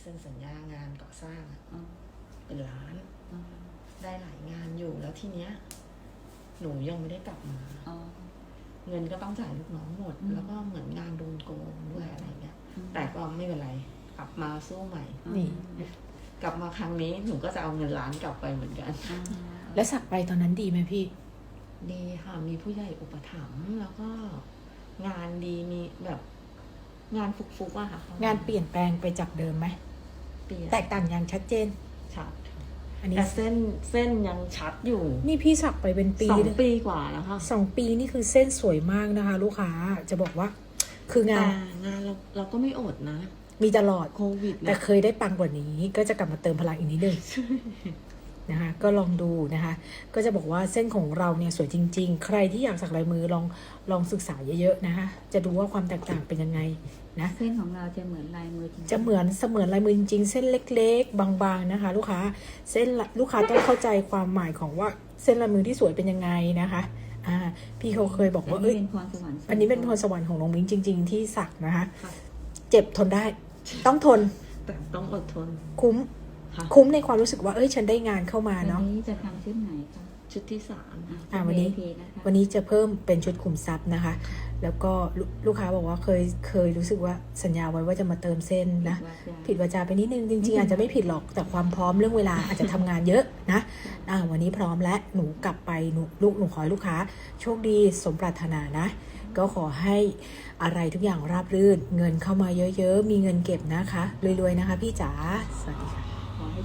เซ็นสัญญางานก่อสร้างอะอ๋อเป็นล้านอ๋อได้หลายงานอยู่แล้วทีเนี้ย หนูยังไม่ได้กลับมา อ๋อ เงินก็ต้องจ่ายลูกน้องหมด อืม แล้วก็เหมือนงานโดนโกงด้วยอะไรเงี้ยอืมแต่ก็ไม่เป็นไร กลับมาสู้ใหม่ นี่ กลับมาครั้งนี้หนูก็จะเอาเงินล้านกลับไปเหมือนกันอ่าแล้วสักไปตอนนั้นดีไหมพี่ ดีค่ะมีผู้ใหญ่อุปถัมภ์แล้วก็งานดีมีแบบ งานฟุกๆอะค่ะงานเปลี่ยนแปลงไปจากเดิมไหมเปลี่ยนแตกต่างอย่างชัดเจน ชัดอันนี้แต่เส้นเส้นยังชัดอยู่ นี่พี่สักไปเป็นปีสองเลยปีกว่าแล้วค่ะสองปีนี่คือเส้นสวยมากนะคะ ลูกค้าจะบอกว่า คืองาแต่นงานเราเราก็ไม่อดนะ มีตลอดโควิดแต่นะเคยได้ปังกว่านี้ ก็จะกลับมาเติมพลังอีกนิดนึง นะคะก็ลองดูนะคะก็จะบอกว่าเส้นของเราเนี่ยสวยจริง ๆ ใครที่อยากสักลายมือลองลองศึกษาเยอะๆนะคะจะดูว่าความแตกต่างเป็นยังไงนะเส้นของเราจะเหมือนลายมือจริงๆจะเหมือนเสมือนลายมือจริง ๆ เส้นเล็ก ๆ บางๆนะคะ ลูกค้าเส้นละลูกค้าต้องเข้าใจความหมายของว่าเส้นลายมือที่สวยเป็นยังไงนะคะอ่าพี่เขาเคยบอกว่าอันเอ้นี้ยเป็นพรสวรรค์อันนี้เป็นพรสวรรค์ของน้องมิ้งจริง ๆ ที่สักนะคะค่ะเจ็บทนได้ ต้องทนแต่ต้องอดทน คุ้ม ค่ะคุ้มในความรู้สึกว่าเอ้ยฉันได้งานเข้ามาวันเนาะนี้จะทำชุดไหนคะชุดที่สามอ่าวันนี้ชุด VIP นะคะวันนี้จะเพิ่มเป็นชุดขุมทรัพย์นะคะ แล้วก็ลูลูกค้าบอกว่าเคยเคยรู้สึกว่าสัญญาไว้ว่าจะมาเติมเส้นนะ ผิดวาจาไปนิดนึงจริงๆ อาจจะไม่ผิดหรอกแต่ความพร้อมเรื่องเวลาอาจจะทำงานเยอะนะอ่าวันนี้พร้อมและหนูกลับไปหนูลูกหนูขอให้ลูกค้า โชคดีสมปรารถนานะ ก็ขอให้อะไรทุกอย่างราบรื่น เงินเข้ามาเยอะๆ มีเงินเก็บนะคะรวยๆนะคะ พี่จ๋าสวัสดีค่ะ